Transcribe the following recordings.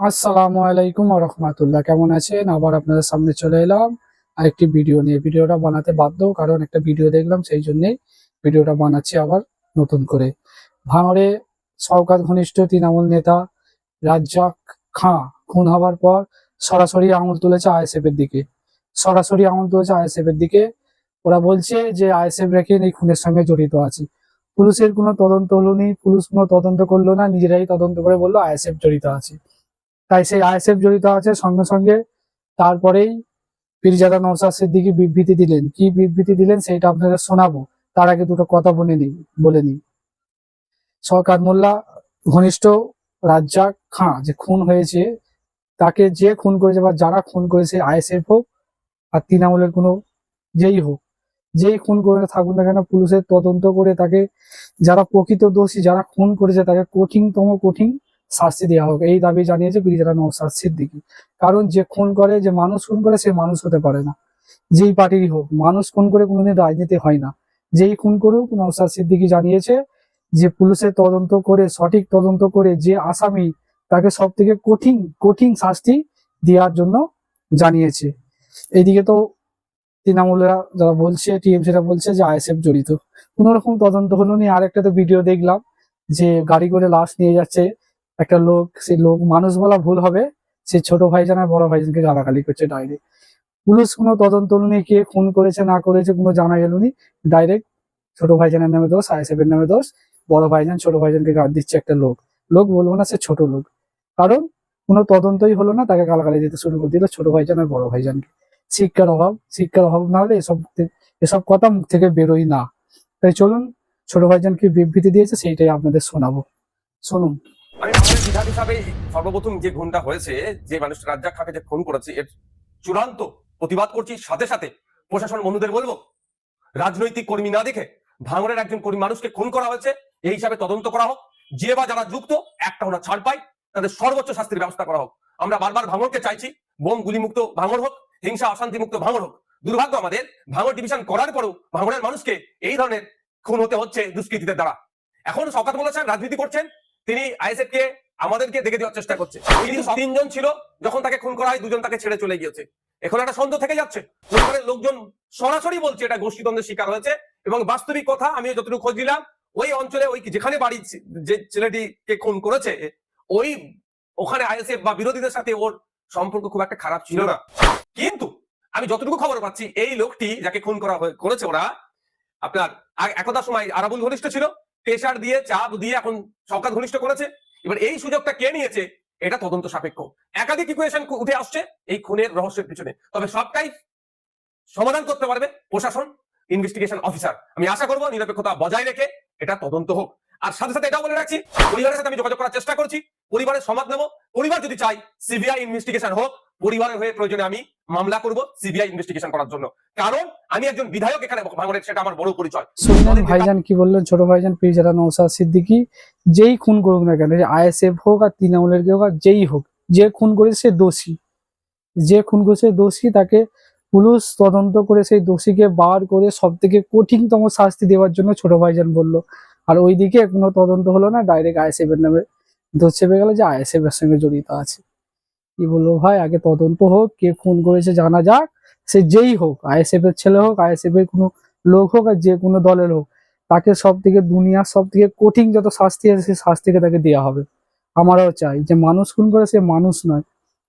আসসালামু আলাইকুম রহমতুল্লাহ। কেমন আছেন? আবার আপনাদের সামনে চলে এলাম আরেকটি ভিডিও নিয়ে। ভিডিওটা বানাতে বাধ্য, কারণ একটা ভিডিও দেখলাম, সেই জন্যেই ভিডিওটা বানাচ্ছি আবার নতুন করে। ভাঙড়ে সরকার ঘনিষ্ঠ তৃণমূল নেতা রাজ্জাক খাঁ খুন হওয়ার পর সরাসরি আঙুল তুলেছে আইএসএফ এর দিকে। সরাসরি আঙুল তুলেছে আইএসএফ এর দিকে। ওরা বলছে যে আইএসএফ রেখে এই খুনের সঙ্গে জড়িত আছে। পুলিশের কোনো তদন্ত হলো নি, পুলিশ কোনো তদন্ত করল না, নিজেরাই তদন্ত করে বলল আইএসএফ জড়িত আছে। তাই সেই আইএসএফ জড়িত আছে সঙ্গে সঙ্গে। তারপরেই পীরজাদা নৌসাদ সিদ্দিকি বিবৃতি দিলেন। কি বিবৃতি দিলেন সেটা আপনাদের শোনাবো। তার আগে দুটো কথা বলে নিই বলে নিই। সরকার মোল্লা, ঘনিষ্ঠ রাজ্জাক খাঁ যে খুন হয়েছে, তাকে যে খুন করেছে বা যারা খুন করেছে আইএসএফ হোক আর তৃণমূলের কোনো যেই হোক, যেই খুন করে থাকুক না কেন পুলিশের তদন্ত করে তাকে, যারা প্রকৃত দোষী, যারা খুন করেছে তাকে কঠিনতম কঠিন শাস্তি দেওয়া হোক। এই দাবি জানিয়েছে বিরিজারা নৌসাদ সিদ্দিকি। কারণ যে খুন করে, যে মানুষ খুন করে, সে মানুষ হতে পারে না। যেই পার্টিরই হোক, মানুষ খুন করে কোনোদিন রাজনীতি হয় না। যেই খুন করুক নৌসাদ সিদ্দিকি জানিয়েছে যে পুলিশের তদন্ত করে, সঠিক তদন্ত করে যে আসামি, তাকে সব থেকে কঠিন কঠিন শাস্তি দেওয়ার জন্য জানিয়েছে। এইদিকে তো তৃণমূলেরা যারা বলছে, টিএমসিরা বলছে যে আইএসএফ জড়িত। কোন রকম তদন্ত হলো নি। আরেকটা তো ভিডিও দেখলাম যে গাড়ি করে লাশ নিয়ে যাচ্ছে একটা লোক সে লোক মানুষ বলা ভুল হবে, সে ছোট ভাইজান আর বড় ভাইজানকে গালাগালি করছে ডাইরেক্ট পুলিশ কোনো তদন্ত নেই কে খুন করেছে, না করেছে, কোনো জানা গেল নি। ডাইরেক্ট ছোট ভাইজানের নামে দোষ আইএসএফের নামে দোষ। বড় ভাইজান ছোট ভাইজানকে গাড় দিচ্ছে একটা লোক। লোক বলব না সে ছোট লোক। কারণ কোনো তদন্তই হলো না, তাকে গালাগালি দিতে শুরু করে দিল ছোট ভাইজান আর বড় ভাইজানকে। শিক্ষার অভাব শিক্ষার অভাব না হলে এসব এসব কথা মুখ থেকে বেরোই না। তাই চলুন, ছোট ভাইজান কি বিবৃতি দিয়েছে, সেইটাই আপনাদের শোনাবো। শুনুন। আমি বাংলাদেশ বিধায়ক হিসাবে সর্বপ্রথম যে খুনটা হয়েছে, যে মানুষ রাজ্জাক খাকে যে খুন করেছে, এর চূড়ান্ত প্রতিবাদ করছি। সাথে সাথে প্রশাসন বন্ধুদের বলব, রাজনৈতিক কর্মী না দেখে ভাঙড়ের একজন কর্মী মানুষকে খুন করা হয়েছে। এই হিসাবে তদন্ত করা হোক। যে বা যারা যুক্ত, একটা ওরা ছাড় পায়। তাদের সর্বোচ্চ শাস্তির ব্যবস্থা করা হোক। আমরা বারবার ভাঙড়কে চাইছি, বোম গুলিমুক্ত ভাঙড় হোক, হিংসা অশান্তি মুক্ত ভাঙড় হোক। দুর্ভাগ্য আমাদের, ভাঙড় ডিভিশন করার পরেও ভাঙড়ের মানুষকে এই ধরনের খুন হতে হচ্ছে দুষ্কৃতীদের দ্বারা। এখন সকাত বলেছেন রাজনীতি করছেন তিনি আইএসএফ কে আমাদেরকে দেখে দেওয়ার চেষ্টা করছে। তিনজন ছিল যখন তাকে খুন করা হয় দুজন তাকে ছেড়ে চলে গিয়েছে। এখন একটা সন্দেহ থেকে যাচ্ছে। লোকজন সরাসরি বলছে এটা গোষ্ঠীদ্বন্দ্বের শিকার হয়েছে। এবং বাস্তবিক কথা আমি যতটুকু খোঁজ দিলাম ওই অঞ্চলে ওই যেখানে বাড়ি যে ছেলেটিকে খুন করেছে ওই ওখানে আইএসএফ বা বিরোধীদের সাথে ওর সম্পর্ক খুব একটা খারাপ ছিল না। কিন্তু আমি যতটুকু খবর পাচ্ছি এই লোকটি যাকে খুন করা করেছে ওরা আপনার একদা সময় আরাবুল ঘনিষ্ঠ ছিল প্রেশার দিয়ে, চাপ দিয়ে এখন সরকার ঘনিষ্ঠ করেছে। এবার এই সুযোগটা কে নিয়েছে, এটা তদন্ত সাপেক্ষ। একাধিক ইকুয়েশন উঠে আসছে এই খুনের রহস্যের পিছনে। তবে সবটাই সমাধান করতে পারবে প্রশাসন ইনভেস্টিগেশন অফিসার আমি আশা করব নিরপেক্ষতা বজায় রেখে এটা তদন্ত হোক। আর সাথে সাথে এটাও বলে রাখছি, পরিবারের সাথে আমি যোগাযোগ করার চেষ্টা করছি, পরিবারের সমাজ নেব পরিবার যদি চাই সিবিআই ইনভেস্টিগেশন হোক। পরিবারের হয়ে প্রয়োজনে আমি মামলা করব সিবিআই ইনভেস্টিগেশন করার জন্য। কারণ আমি একজন বিধায়ক এখানে ভাঙনের সেটা আমার বড় পরিচয়। শুনলেন ভাইজান কি বললেন? ছোট ভাইজান পীরজাদা নৌসাদ সিদ্দিকি যেই খুন করুক না কেন আইএসএফ হোক আর তৃণমূলের কেউ হোক যেই হোক যে খুন করে সে দোষী। যে খুন করেছে দোষী তাকে পুলিশ তদন্ত করে সেই দোষীকে বার করে সব থেকে কঠিনতম শাস্তি দেওয়ার জন্য ছোট ভাইজান বলল। আর ওইদিকে কোনো তদন্ত হলো না ডাইরেক্ট আইএসএফ এর নামে দোষ চেপে গেল যে আইএসএফ এর সঙ্গে জড়িত আছে। কি বলব ভাই? আগে তদন্ত হোক, কে খুন করেছে জানা যাক। সে যেই হোক আইএসএফ এর ছেলে হোক আইএসএফ এর কোনো লোক হোক আর যে কোনো দলের হোক, তাকে সব থেকে দুনিয়ার সব থেকে কঠিন যত শাস্তি আছে, সেই শাস্তিকে তাকে দেওয়া হবে। আমরাও চাই যে মানুষ খুন করে সে মানুষ নয়,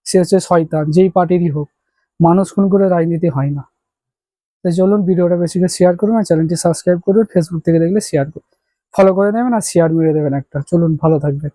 সে হচ্ছে শয়তান, যেই পার্টিরই হোক। মানুষ খুন করে রাজনীতি হয় না। তাই চলুন ভিডিওটা বেশি করে শেয়ার করুন আর চ্যানেলটি সাবস্ক্রাইব করুন ফেসবুক থেকে দেখলে শেয়ার করুন ফলো করে নেবেন আর শেয়ার মেরে দেবেন একটা। চলুন, ভালো থাকবেন।